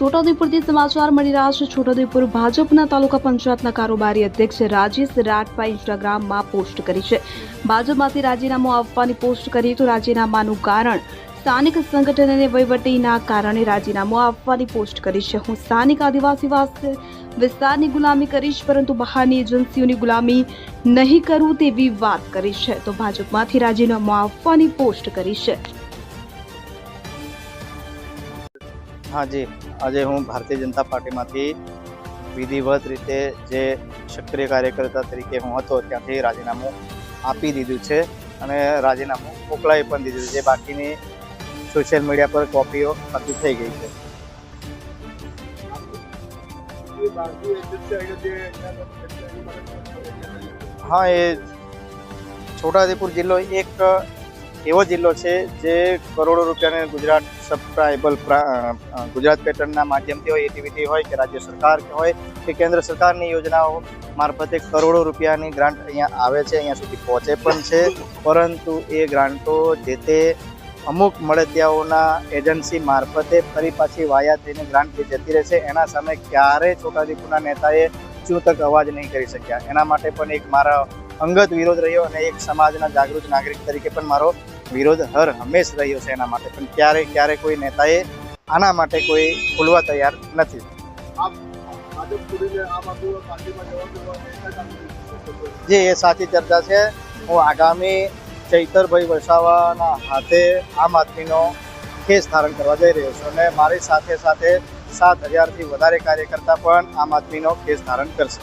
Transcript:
છોટાઉદેપુરથી સમાચાર મળી રહ્યા છે. છોટાઉદેપુર ભાજપના તાલુકા પંચાયતના કારોબારી અધ્યક્ષ રાજેશ રાઠવા ઇન્સ્ટાગ્રામમાં પોસ્ટ કરી છે. ભાજપમાંથી રાજીનામું આપવાની પોસ્ટ કરી તો રાજીનામાનું કારણ સ્થાનિક સંગઠન અને વહીવટીના કારણે રાજીનામું આપવાની પોસ્ટ કરી છે. હું સ્થાનિક આદિવાસી વાસ- વિસ્તારની ગુલામી કરીશ, પરંતુ બહારની એજન્સીઓની ગુલામી નહીં કરું તેવી વાત કરી છે. તો ભાજપમાંથી રાજીનામું આપવાની પોસ્ટ કરી છે. હા જી, આજે હું ભારતીય જનતા પાર્ટીમાંથી વિધિવત રીતે જે સક્રિય કાર્યકર્તા તરીકે હું હતો ત્યાંથી રાજીનામું આપી દીધું છે અને રાજીનામું મોકલાવી પણ દીધું છે. જે બાકીની સોશિયલ મીડિયા પર કોપીઓ બાકી થઈ ગઈ છે. હા, એ છોટાઉદેપુર જિલ્લો એક એવો જિલ્લો છે જે કરોડો રૂપિયાને ગુજરાત સબસ્ક્રાઇબલ ગુજરાત પેટર્નના માધ્યમથી હોય એટીવીટી હોય કે રાજ્ય સરકાર કે હોય કે કેન્દ્ર સરકારની યોજનાઓ મારફતે કરોડો રૂપિયાની ગ્રાન્ટ અહીંયા આવે છે, અહીંયા સુધી પહોંચે પણ છે. પરંતુ એ ગ્રાન્ટો જે તે અમુક મળતિયાઓના એજન્સી મારફતે ફરી પાછી વાયા થઈને ગ્રાન્ટ જતી રહે છે. એના સામે ક્યારે છોટાઉદેપુરના નેતાએ ચૂંતક અવાજ નહીં કરી શક્યા. એના માટે પણ એક મારા અંગત વિરોધ રહ્યો અને એક સમાજના જાગૃત નાગરિક તરીકે પણ મારો વિરોધ હર હંમેશ રહ્યો છે એના માટે. પણ ક્યારે ક્યારે કોઈ નેતાએ આના માટે કોઈ ખુલવા તૈયાર નથી. જે, એ સાચી ચર્ચા છે. હું આગામી ચૈતરભાઈ વસાવાના હાથે આમ આદમીનો કેસ ધારણ કરવા જઈ રહ્યો છું અને મારી સાથે સાથે સાત હજારથી વધારે કાર્યકર્તા પણ આમ આદમીનો કેસ ધારણ કરશે.